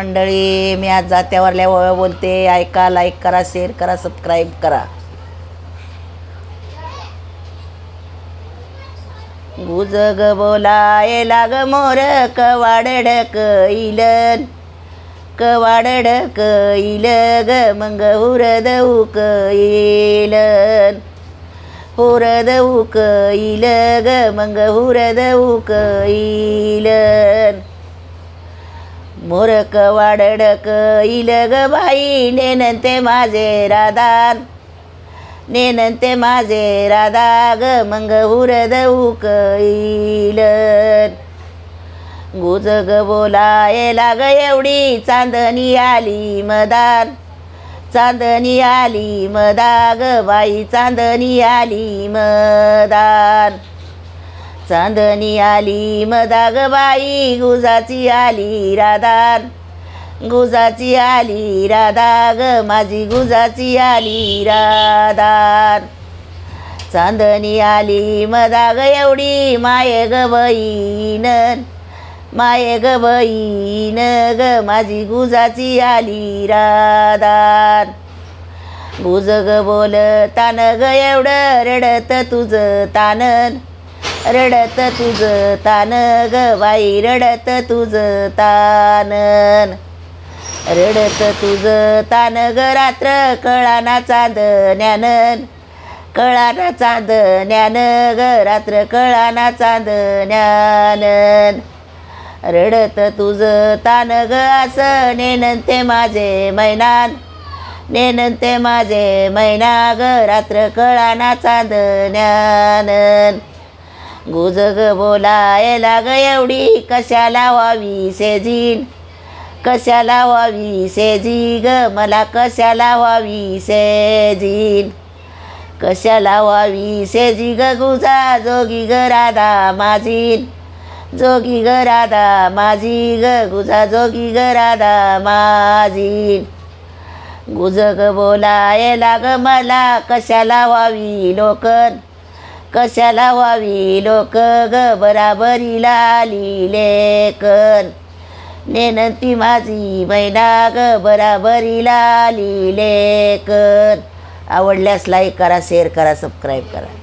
मंडळी मी आज जात्यावरल्या ओव्या बोलते. ऐका लाईक करा शेअर करा सबस्क्राईब करा. गुज बोलाय लाग मोर कवाडड इलन कवाडड इल ग मंग हुरद उक इलन हुरद उक इल ग मंग हुरद उक इलन मोरक वाडडक इलग बाई नेनंते माझे राधान नेनंते माझे राधा ग मंग हुरद उक इलन गुज ग बोलाय लाग एवढी चांदणी आली मदार चांदणी आली मदा ग बाई चांदणी आली मदार चांदणी आली मदा बाई गुजाची आली राधान गुजाची आली राधा ग माझी गुजाची आली राधान चांदणी आली मदा ग एवढी माये ग बहीण. माये ग बहीण ग माझी गुजाची आली राधान गुज ग बोल तान ग एवढं रडत तुझं तानन. रडत तुझं तान ग बाई रडत तुझं तानन रडत तुझं तान ग रात्र कळाना चांदण्यानन कळाना चांदण्यान ग रात्र कळाना चांदण्यानन रडत तुझं तान ग असं नेनंते माझे मैनान. नेनंते माझे मैना ग रात्र कळाना गुजग बोलायला ग एवढी कशाला व्हावी सेजीन कशाला व्हावी सेजी ग? मला कशाला व्हावी सेजीन कशाला व्हावी सेजी ग? गुजा जोगी ग राधा माझीन जोगी ग राधा माझी ग? गुजा जोगी ग राधा माझीन बोलायला ग मला कशाला व्हावी लोकन? कशाला व्हावी लोक ग बराबरीला आली नेनंती माझी मैना ग बराबरीला आली आवडल्यास लाईक करा शेअर करा सबस्क्राईब करा.